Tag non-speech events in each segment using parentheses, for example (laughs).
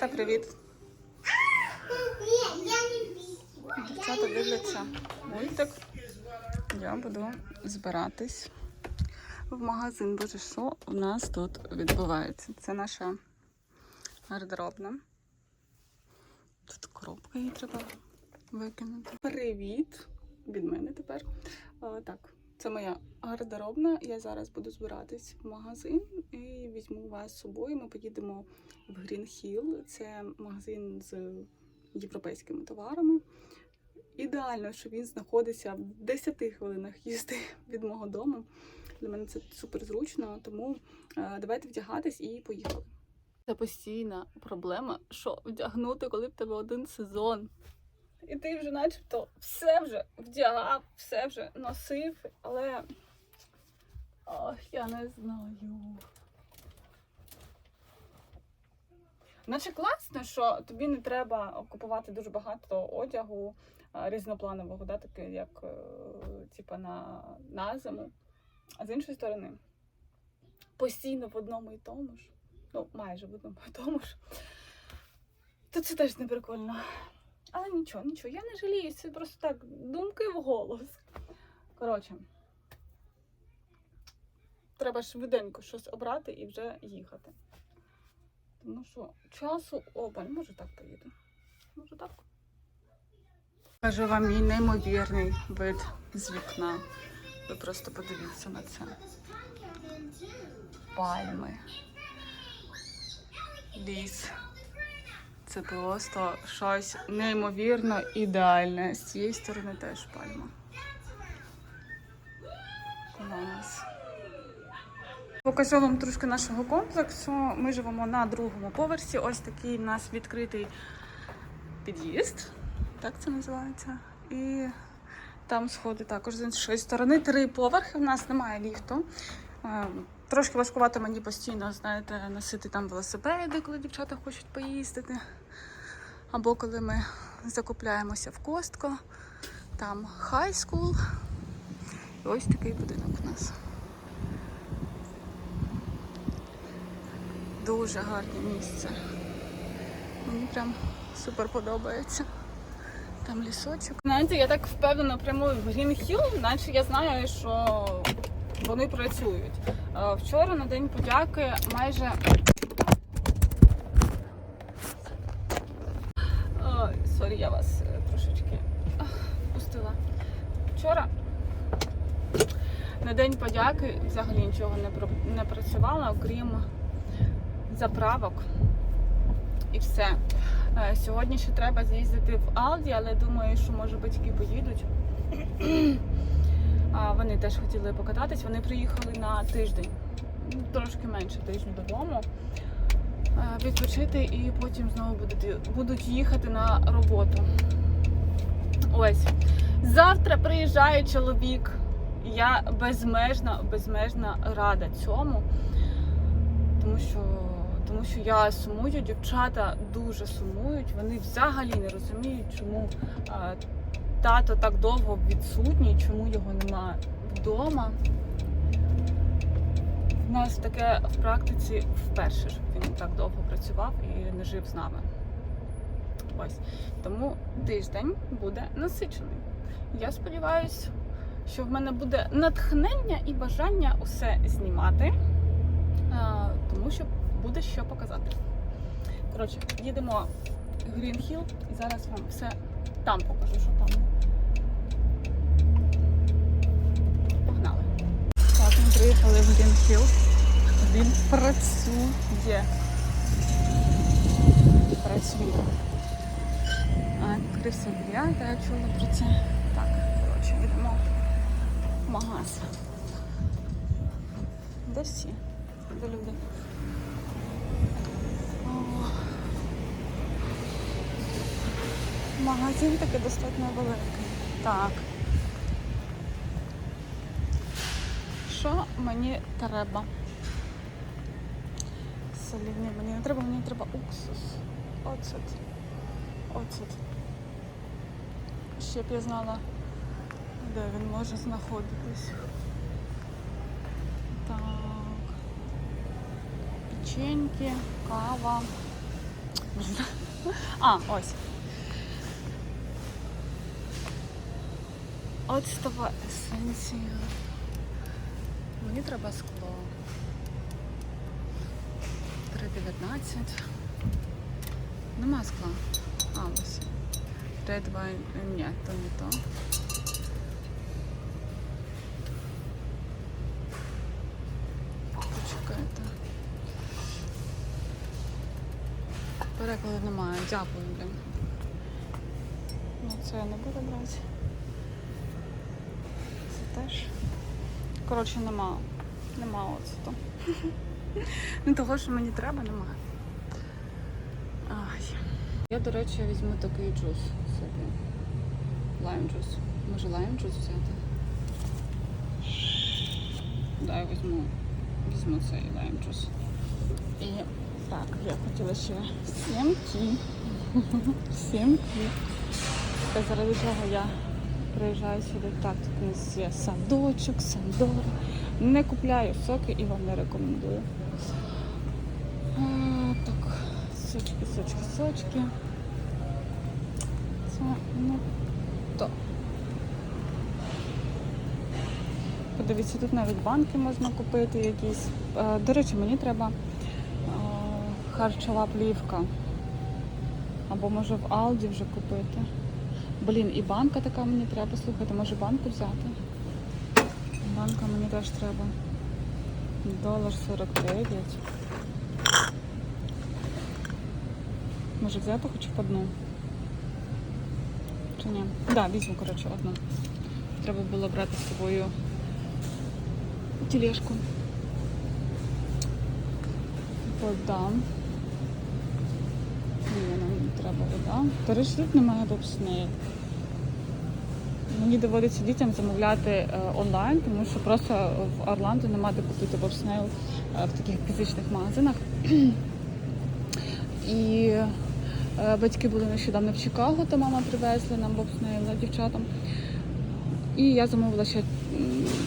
Та привіт. Дівчата дивляться мультик. Я буду збиратись в магазин. Боже, що у нас тут відбувається? Це наша гардеробна. Тут коробка її треба викинути. Привіт! Від мене тепер. А, так, це моя гардеробна. Я зараз буду збиратись в магазин і візьму вас з собою. Ми поїдемо в Hill. Це магазин з європейськими товарами. Ідеально, що він знаходиться в 10 хвилинах їзди (laughs) від мого дому. Для мене це супер зручно, тому е, давайте вдягатись і поїхали. Це постійна проблема, що вдягнути, коли в тебе один сезон. І ти вже начебто все вже вдягав, все вже носив, але ох, я не знаю. Наче класно, що тобі не треба купувати дуже багато одягу різнопланового, да, таке, як е, типа на, на зиму. А з іншої сторони, постійно в одному і тому ж, ну, майже в одному і тому ж, то це теж не прикольно. Але нічого, нічого, я не жалію, це просто так, думки в голос. Коротше, треба швиденько щось обрати і вже їхати. Тому що часу обаль, може так поїду. Може так. Кажу вам мій неймовірний вид з вікна. Ви просто подивіться на це. Пальми. Ліс. Це просто щось неймовірно ідеальне. З цієї сторони теж пальма. Клас. Вам трошки нашого комплексу. Ми живемо на другому поверсі. Ось такий у нас відкритий під'їзд. Так це називається. І там сходи також з іншої сторони. Три поверхи. У нас немає ліфту. Трошки важкувато мені постійно, знаєте, носити там велосипеди, коли дівчата хочуть поїздити. Або коли ми закупляємося в Костко. Там хай скул. Ось такий будинок у нас. Дуже гарне місце. Мені прям супер подобається. Там лісочок. Знаєте, я так впевнено прямую в Hill, наче я знаю, що вони працюють. Е, Вчора на День подяки майже. Сорі, я вас е, трошечки ах, впустила. Вчора на День подяки взагалі нічого не, працювала, окрім заправок і все. Е, Сьогодні ще треба з'їздити в Алді, але думаю, що може батьки поїдуть. Вони теж хотіли покататись. Вони приїхали на тиждень, ну, трошки менше тижню додому. е, Відпочити і потім знову будуть, будуть їхати на роботу. Ось. Завтра приїжджає чоловік. Я безмежно, безмежно рада цьому. Тому що, тому що я сумую, дівчата дуже сумують. Вони взагалі не розуміють, чому а, тато так довго відсутній, чому його нема вдома. У нас таке в практиці вперше, щоб він так довго працював і не жив з нами. Ось. Тому тиждень буде насичений. Я сподіваюся, що в мене буде натхнення і бажання усе знімати. Тому що буде що показати. Коротше, їдемо в Hill і зараз вам все там покажу, що там. Погнали. Так, ми приїхали в Hill. Він працює. Працює. А, крисов'ята, я чула про це. Так, коротше, їдемо в магаз. Де всі? Де люди? Магазин таки достатньо великий. Так. Що мені треба? Солівні мені не треба, мені треба уксус. Оцет. Оцет. Ще б я знала, де він може знаходитись. Так. Печеньки, кава. А, ось. Оцтова есенція. Мені треба скло. 3,19. Нема скла. А, ось. Red wine. Ні, то не то. Почекайте. Перекладу немає. Дякую, блін. Ну, це я не буду брати. Це теж. Коротше, нема. Нема оцту. (laughs) Ну, того, що мені треба, немає. Я, до речі, візьму такий джус собі. Лайм джус. Може лайм джус взяти? Да, я візьму, візьму цей лайм джус. І так, я хотіла ще сімки. (laughs) Сімки. Та заради чого я приїжджаю сюди. Так, тут у нас є садочок, сандора. Не купляю соки і вам не рекомендую. А, так, сочки, сочки, сочки. Це не то. Подивіться, тут навіть банки можна купити якісь. До речі, мені треба харчова плівка. Або може в Алді вже купити. Блін, і банка така мені треба. Слухайте, може банку взяти? Банка мені теж треба. Долар 49. Може взяти хоч б одну? Чи ні? Так, да, візьму, коротше, одну. Треба було брати з собою тележку. Вода. Ні, нам не треба вода. Тут немає бобснею. Мені доводиться дітям замовляти е, онлайн, тому що просто в Орландо немає де купити бобснейл е, в таких фізичних магазинах. І е, батьки були нещодавно в Чикаго, то мама привезла нам бобснейла дівчатам. І я замовила ще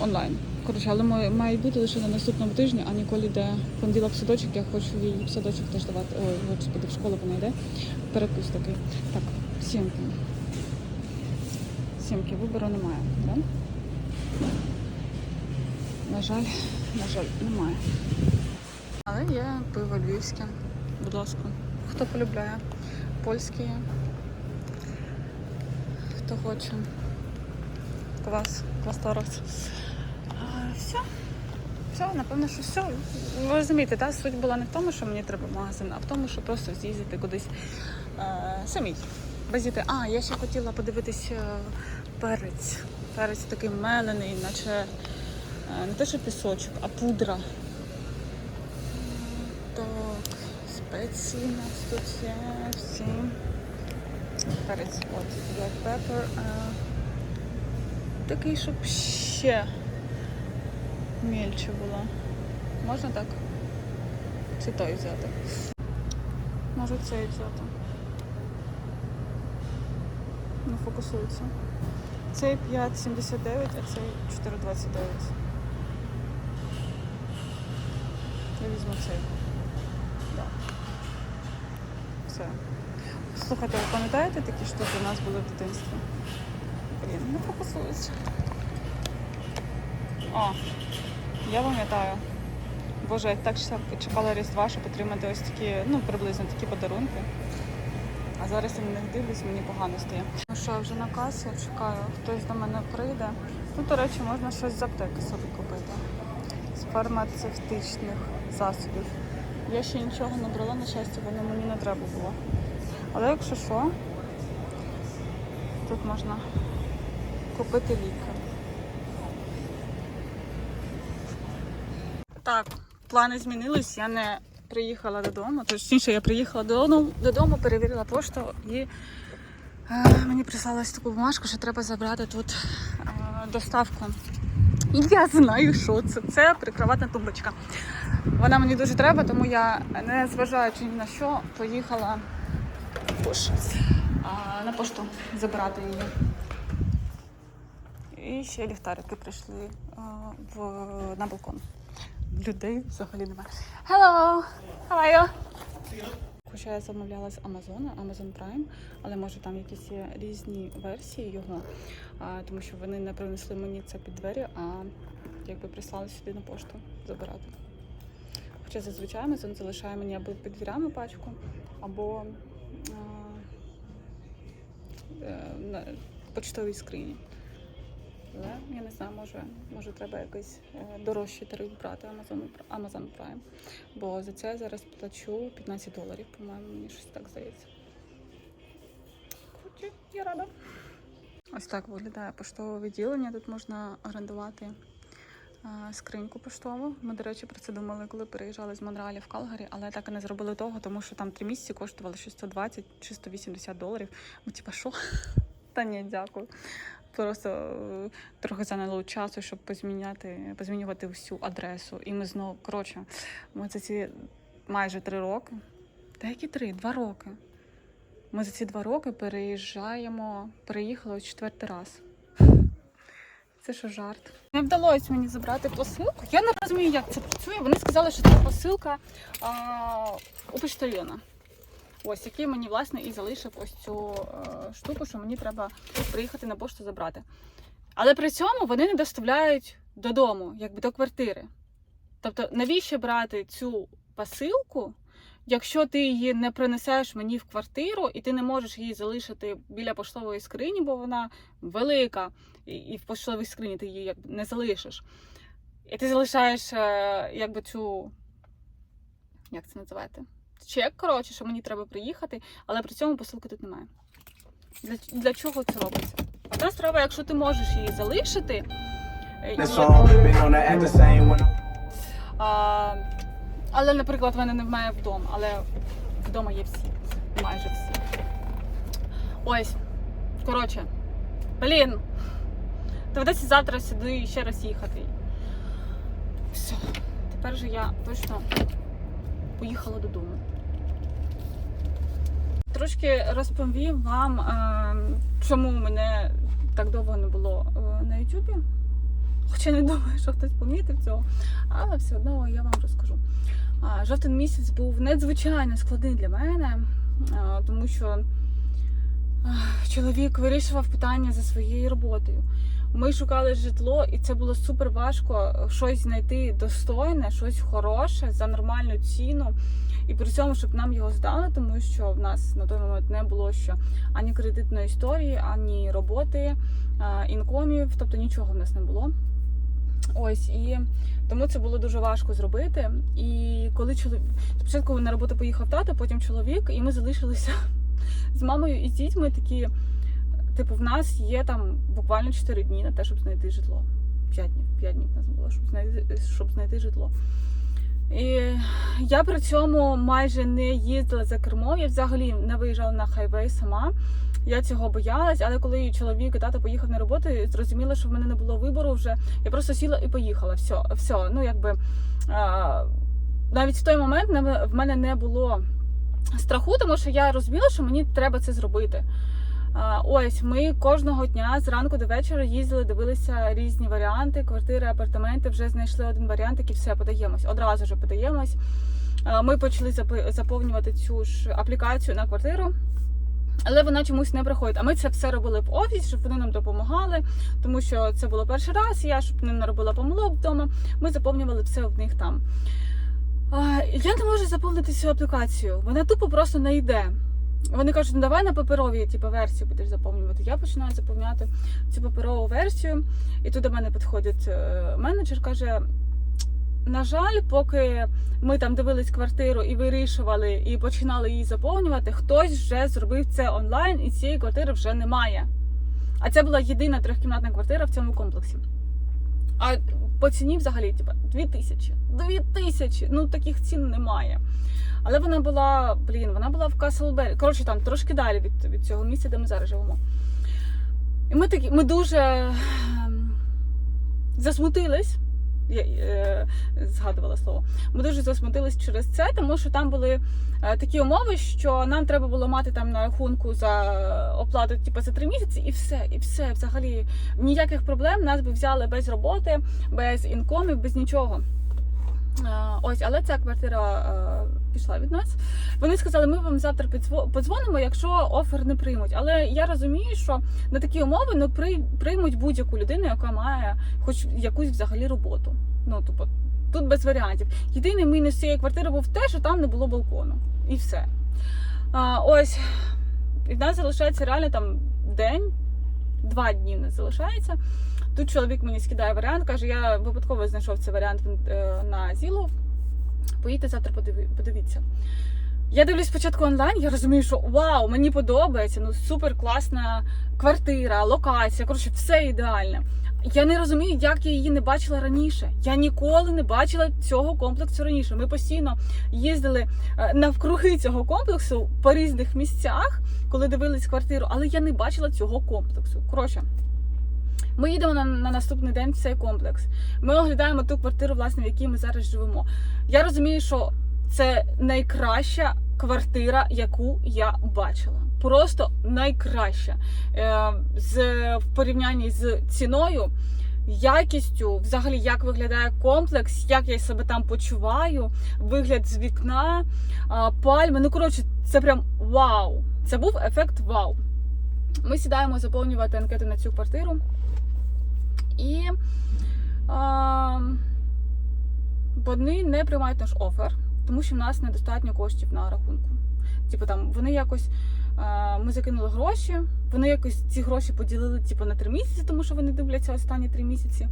онлайн. Коротше, але має, має бути лише на наступному тижні, а ніколи йде понеділок в садочок, я хочу їй в садочок теж давати. Ой, господи, в школу вона йде. Перекус такий. Так, сімки. Сімки вибору немає, да? На жаль, на жаль, немає. Але є пиво львівське, будь ласка. Хто полюбляє? Польське. Хто хоче. Клас, класторос. Все. Все, напевно, що все. Ви розумієте, та суть була не в тому, що мені треба магазин, а в тому, що просто з'їздити кудись е, самій. Без дітей. А, я ще хотіла подивитись е, перець. Перець такий мелений, наче е, не те, що пісочок, а пудра. Так, спеції у нас тут є всі. Перець, от, black pepper. Е, такий, щоб ще мільче було. Можна так? Чи той взяти? Можу цей взяти. Не фокусується. Цей 5,79, а цей 4,29. Я візьму цей. Да. Все. Слухайте, ви пам'ятаєте такі штуки у нас були в дитинстві? Блін, не фокусується. Я пам'ятаю. Боже, я так чекала- Різдва, щоб отримати ось такі, ну, приблизно такі подарунки. А зараз я на них дивлюсь, мені погано стає. Ну що, вже на касі чекаю, хтось до мене прийде. Тут, до речі, можна щось з аптеки собі купити. З фармацевтичних засобів. Я ще нічого не брала, на щастя, воно мені не треба було. Але якщо що, тут можна купити ліки. Так, плани змінились. Я не приїхала додому. Точніше, я приїхала додому, додому перевірила пошту і е, мені прислали таку бумажку, що треба забрати тут е, доставку. І я знаю, що це. Це прикроватна тумбочка. Вона мені дуже треба, тому я, не зважаючи ні на що, поїхала Боже, а, на пошту забирати її. І ще ліхтарики прийшли а, в, на балкон. Людей взагалі немає. Hello! How are you? хоча я замовляла з Амазона, Amazon Prime, але може там якісь є різні версії його, а, тому що вони не принесли мені це під двері, а якби прислали сюди на пошту забирати. Хоча зазвичай Amazon залишає мені або під дверями пачку, або а, е, на почтовій скрині. Але я не знаю, може, може треба якийсь е, дорожчий тариф брати Amazon, Amazon Prime. Бо за це я зараз плачу 15 доларів, по-моєму, мені щось так здається. Коротше, я рада. Ось так виглядає поштове відділення. Тут можна орендувати е, скриньку поштову. Ми, до речі, про це думали, коли переїжджали з Монреаля в Калгарі, але так і не зробили того, тому що там три місяці коштували ще 120 чи 180 доларів. Ми типа, що? (laughs) Та ні, дякую. Просто е, трохи зайняло часу, щоб позміняти, позмінювати всю адресу. І ми знову, коротше, ми за ці майже три роки. Та які три? Два роки. Ми за ці два роки переїжджаємо, переїхали четвертий раз. Це що жарт? Не вдалося мені забрати посилку. Я не розумію, як це працює. Вони сказали, що це посилка а, у поштальйона. Ось, який мені власне і залишив ось цю е, штуку, що мені треба приїхати на пошту забрати. Але при цьому вони не доставляють додому, якби до квартири. Тобто, навіщо брати цю посилку, якщо ти її не принесеш мені в квартиру, і ти не можеш її залишити біля поштової скрині, бо вона велика, і, в поштовій скрині ти її якби не залишиш. І ти залишаєш е, якби цю. Як це називати? Чек, коротше, що мені треба приїхати, але при цьому посилки тут немає. Для, для чого це робиться? Одна справа, якщо ти можеш її залишити. е, і- а, але, наприклад, в мене немає вдома, але вдома є всі. Майже всі. Ось. Коротше. Блін. Доведеться завтра сюди ще раз їхати. Все. Тепер же я точно поїхала додому. Трошки розповім вам, е, чому мене так довго не було е, на Ютубі. Хоча не думаю, що хтось помітив цього, але все одно я вам розкажу. Жовтень місяць був надзвичайно складний для мене, тому що чоловік вирішував питання за своєю роботою. Ми шукали житло, і це було супер важко щось знайти достойне, щось хороше за нормальну ціну. І при цьому, щоб нам його здали, тому що в нас на той момент не було ще ані кредитної історії, ані роботи, інкомів, тобто нічого в нас не було. Ось і тому це було дуже важко зробити. І коли чоловік спочатку на роботу поїхав тато, потім чоловік, і ми залишилися (laughs) з мамою і з дітьми такі. Типу, в нас є там буквально 4 дні на те, щоб знайти житло. 5 днів, 5 днів в нас було, щоб знайти, щоб знайти житло. І я при цьому майже не їздила за кермом, я взагалі не виїжджала на хайвей сама. Я цього боялась, але коли чоловік і тато поїхав на роботу, зрозуміла, що в мене не було вибору вже. Я просто сіла і поїхала. Все, все. Ну якби а, навіть в той момент в мене не було страху, тому що я розуміла, що мені треба це зробити. Ось ми кожного дня зранку до вечора їздили, дивилися різні варіанти, квартири, апартаменти. Вже знайшли один варіант, який все подаємось. Одразу ж подаємось. Ми почали заповнювати цю ж аплікацію на квартиру. Але вона чомусь не приходить. А ми це все робили в офісі, щоб вони нам допомагали, тому що це було перший раз. Я щоб не наробила помилок вдома. Ми заповнювали все в них там. Я не можу заповнити цю аплікацію. Вона тупо просто не йде. Вони кажуть, ну давай на паперовій типу, версії будеш заповнювати. Я починаю заповняти цю паперову версію, і тут до мене підходить е, менеджер, каже. На жаль, поки ми там дивились квартиру і вирішували, і починали її заповнювати, хтось вже зробив це онлайн, і цієї квартири вже немає. А це була єдина трьохкімнатна квартира в цьому комплексі. А по ціні взагалі, тисячі. Дві тисячі! Ну таких цін немає. Але вона була, блін, вона була в Каслбері. Коротше, там трошки далі від, від цього місця, де ми зараз живемо. І ми такі, ми дуже ем, засмутились. Я е, згадувала слово. Ми дуже засмутились через це, тому що там були е, такі умови, що нам треба було мати там на рахунку за оплату типу, за три місяці, і все, і все. Взагалі ніяких проблем. Нас би взяли без роботи, без інкомів, без нічого. Е, Ось, але ця квартира е, пішла від нас. Вони сказали, ми вам завтра подзвонимо, якщо офер не приймуть. Але я розумію, що на такі умови ну, при, приймуть будь-яку людину, яка має хоч якусь взагалі роботу. Ну, типу, тут без варіантів. Єдиний мінус цієї квартири був те, що там не було балкону. І все. А, ось. І в нас залишається реально там день, два дні нас залишається. Тут чоловік мені скидає варіант, каже, я випадково знайшов цей варіант е, на Зілу. Поїдьте завтра, подиві- подивіться. Я дивлюсь спочатку онлайн, я розумію, що вау, мені подобається, ну супер класна квартира, локація, коротше, все ідеальне. Я не розумію, як я її не бачила раніше. Я ніколи не бачила цього комплексу раніше. Ми постійно їздили е, навкруги цього комплексу по різних місцях, коли дивились квартиру, але я не бачила цього комплексу. Коротше, ми їдемо на, на наступний день в цей комплекс. Ми оглядаємо ту квартиру, власне, в якій ми зараз живемо. Я розумію, що це найкраща квартира, яку я бачила. Просто найкраща. Е, з, в порівнянні з ціною, якістю, взагалі, як виглядає комплекс, як я себе там почуваю, вигляд з вікна, пальми. Ну, коротше, це прям вау. Це був ефект вау. Ми сідаємо заповнювати анкети на цю квартиру. І а, вони не приймають наш офер, тому що в нас недостатньо коштів на рахунку. Типу там вони якось. а, Ми закинули гроші, вони якось ці гроші поділили типу, на три місяці, тому що вони дивляться останні три місяці.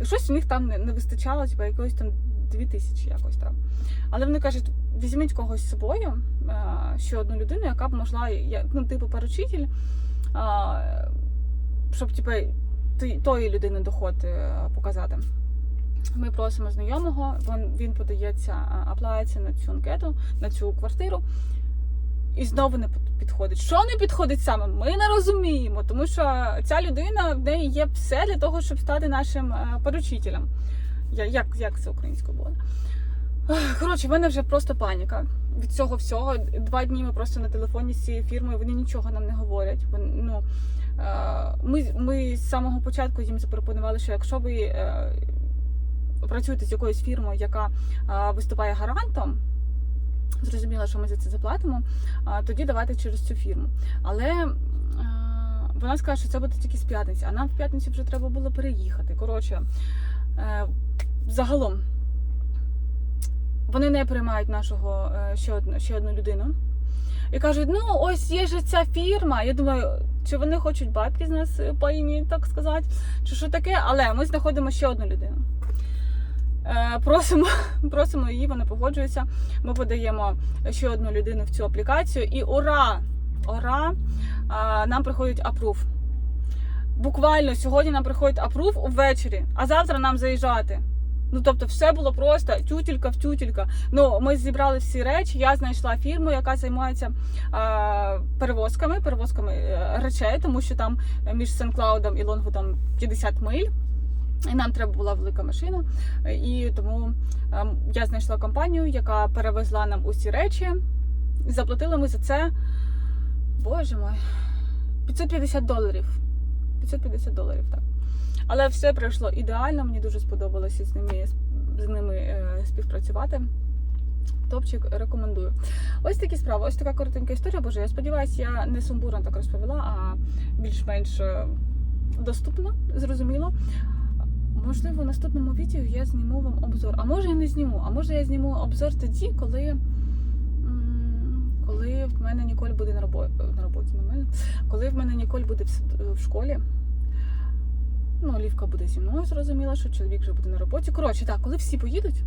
І щось у них там не, не вистачало, типу, якоїсь там дві тисячі якось там. Але вони кажуть, візьміть когось з собою, ще одну людину, яка б могла, ну, типу, поручитель, щоб типу, ти- тої людини доход е, показати. Ми просимо знайомого, він, подається, а, аплається на цю анкету, на цю квартиру. І знову не підходить. Що не підходить саме? Ми не розуміємо, тому що ця людина в неї є все для того, щоб стати нашим е, поручителем. Як, як це українською буде? Коротше, в мене вже просто паніка від цього всього. Два дні ми просто на телефоні з цією фірмою, вони нічого нам не говорять. Вони, ну, е, ми, ми з самого початку їм запропонували, що якщо ви е, працюєте з якоюсь фірмою, яка е, виступає гарантом, зрозуміло, що ми за це заплатимо, тоді давайте через цю фірму. Але вона сказала, що це буде тільки з п'ятниці, а нам в п'ятницю вже треба було переїхати. Коротше, загалом вони не приймають нашого е, ще одну, ще одну людину. І кажуть, ну ось є ж ця фірма. Я думаю, чи вони хочуть бабки з нас е, по ім'ї, так сказати, чи що таке, але ми знаходимо ще одну людину. Е, Просимо, (laughs) просимо її, вона погоджується. Ми подаємо ще одну людину в цю аплікацію, і ура! Ура! Нам приходить апрув. Буквально сьогодні нам приходить апрув увечері, а завтра нам заїжджати. Ну тобто, все було просто тютілька в тютілька. Ну, ми зібрали всі речі. Я знайшла фірму, яка займається а, перевозками, перевозками е, речей, тому що там між Сен-Клаудом і Лонгвудом 50 миль. І нам треба була велика машина. І тому ем, я знайшла компанію, яка перевезла нам усі речі. Заплатили ми за це. Боже мой, 550 доларів. 550 доларів, так. Але все пройшло ідеально, мені дуже сподобалося з ними, з ними е, співпрацювати. Топчик рекомендую. Ось такі справи, ось така коротенька історія. Боже, я сподіваюся, я не сумбурно так розповіла, а більш-менш е, доступно, зрозуміло. Можливо, в наступному відео я зніму вам обзор. А може я не зніму. А може я зніму обзор тоді, коли, коли в мене Ніколь буде на роботі, на роботі на мене, коли в мене Ніколь буде в школі. Ну, Олівка буде зі мною, зрозуміла, що чоловік вже буде на роботі. Коротше, так, коли всі поїдуть.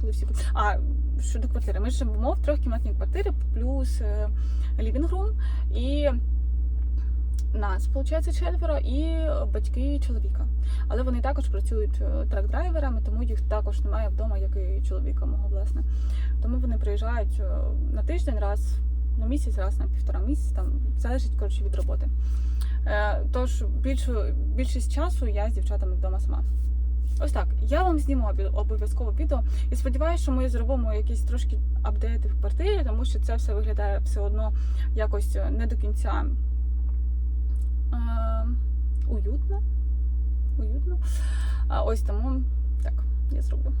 Коли всі поїдуть. А щодо квартири, ми живемо в трьохкімнатній квартирі, плюс е, лівінг-рум. І нас, виходить, четверо, і батьки чоловіка. Але вони також працюють е, трак-драйверами, тому їх також немає вдома, як і чоловіка мого, власне. Тому вони приїжджають е, на тиждень раз, на місяць, раз на півтора місяця, там залежить коротше, від роботи. Е, Тож більшу, більшість часу я з дівчатами вдома сама. Ось так. Я вам зніму обов'язково відео і сподіваюся, що ми зробимо якісь трошки апдейти в квартирі, тому що це все виглядає все одно якось не до кінця е, уютно. Уютно. А ось тому так, я зроблю.